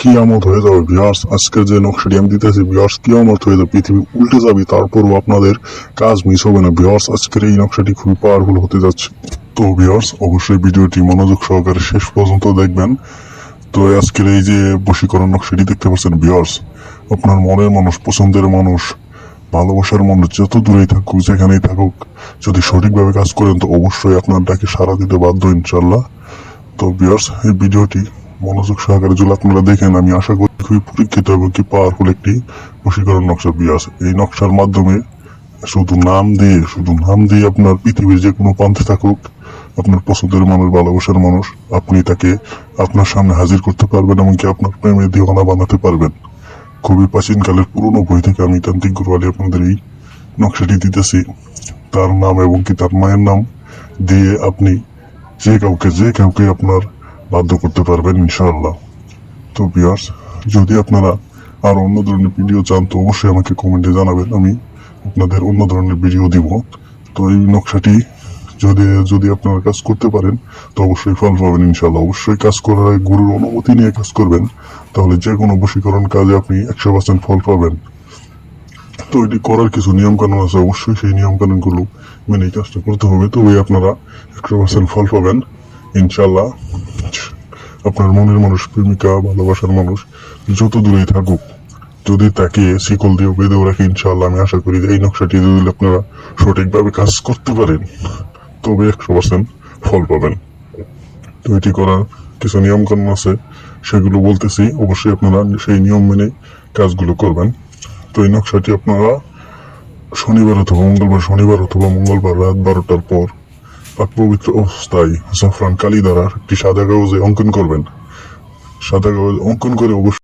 কিয়ামত হয়ে যাবে বিয়ার্স আজকে যে নকশাটি আমি দিতেছি বিয়ার্স কিয়ামত হয়ে যাবে, পৃথিবী উল্টে যাবে, তারপরও আপনাদের কাজ মিস হবে না। বিয়ার্স আজকের এই নকশাটি খুবই পাওয়ারফুল হতে যাচ্ছে। তো বিয়ার্স অবশ্যই ভিডিওটি মনোযোগ সহকারে শেষ পর্যন্ত দেখবেন। তো আজকের এই যে বশীকরণ নকশাটি দেখতে পাচ্ছেন বিয়ার্স আপনার মনের মানুষ, পছন্দের মানুষ, ভালোবাসার মানুষ যত দূরেই থাকুক, যেখানেই থাকুক, যদি সঠিকভাবে কাজ করেন, তো অবশ্যই আপনার ডাকে সাড়া দিতে বাধ্য ইনশাল্লাহ তো বিয়ার্স এই ভিডিওটি মনোযোগ সহকারে যদি আপনারা দেখেন, আমি আশা করি খুবই পরীক্ষিত এবং কি পাওয়ারফুল একটি বশীকরণ নকশা বিয়ার্স এই নকশার মাধ্যমে শুধু নাম দিয়ে, শুধু নাম দিয়ে আপনার পৃথিবীর যে কোনো প্রান্তে থাকুক, আপনার পছন্দের মানুষ, ভালোবাসার মানুষ, আপনি তাকে আপনার সামনে হাজির করতে পারবেন এমনকি আপনার প্রেমের দিওয়ানা বানাতে পারবেন। খুবই প্রাচীনকালের পুরনো বই থেকে আমি তান্ত্রিক গুরুয়ালি আপনাদের এই নকশাটি দিতেছি। তার নাম এবং কি, তার মায়ের নাম দিয়ে আপনি যে কাউকে যে কাউকে আপনার বাধ্য করতে পারবেন, ইনশাআল্লাহ। তো বিয়ার্স যদি আপনারা আর অন্য ধরনের ভিডিও চান, তো অবশ্যই আমাকে কমেন্টে জানাবেন। আমি আপনাদের অন্য ধরনের ভিডিও দিব। তো এই নকশাটি যদি যদি আপনারা কাজ করতে পারেন, তো অবশ্যই ফল পাবেন ইনশাল্লাহ অবশ্যই কাজ করার গুরুর অনুমতি নিয়ে কাজ করবেন। তাহলে যে কোনো বশীকরণ কাজে আপনি একশো পার্সেন্ট ফল পাবেন। তো এটি করার কিছু নিয়ম কানুন আছে। অবশ্যই সেই নিয়ম কানুনগুলো মেনে কাজটা করতে হবে। তবেই আপনারা একশো পার্সেন্ট ফল পাবেন ইনশাল্লাহ আপনার মনের মানুষ, প্রেমিকা, ভালোবাসার মানুষ যত দূরেই থাকুক, যদি তাকে শিকল দিয়ে বেঁধেও রাখে ইনশাল্লাহ আমি আশা করি এই নকশাটি যদি আপনারা সঠিকভাবে কাজ করতে পারেন, তবে একশো পার্সেন্ট ফল পাবেন। তো এটি করার কিছু নিয়ম কানুন আছে, সেগুলো বলতেছি। অবশ্যই আপনারা সেই নিয়ম মেনে কাজগুলো করবেন। তো এই নকশাটি আপনারা শনিবার অথবা মঙ্গলবার, শনিবার অথবা মঙ্গলবার রাত বারোটার পর পবিত্র অবস্থায় জাফরান কালি দ্বারা একটি সাদা কাগজে অঙ্কন করবেন। সাদা কাগজ অঙ্কন করে অবশ্যই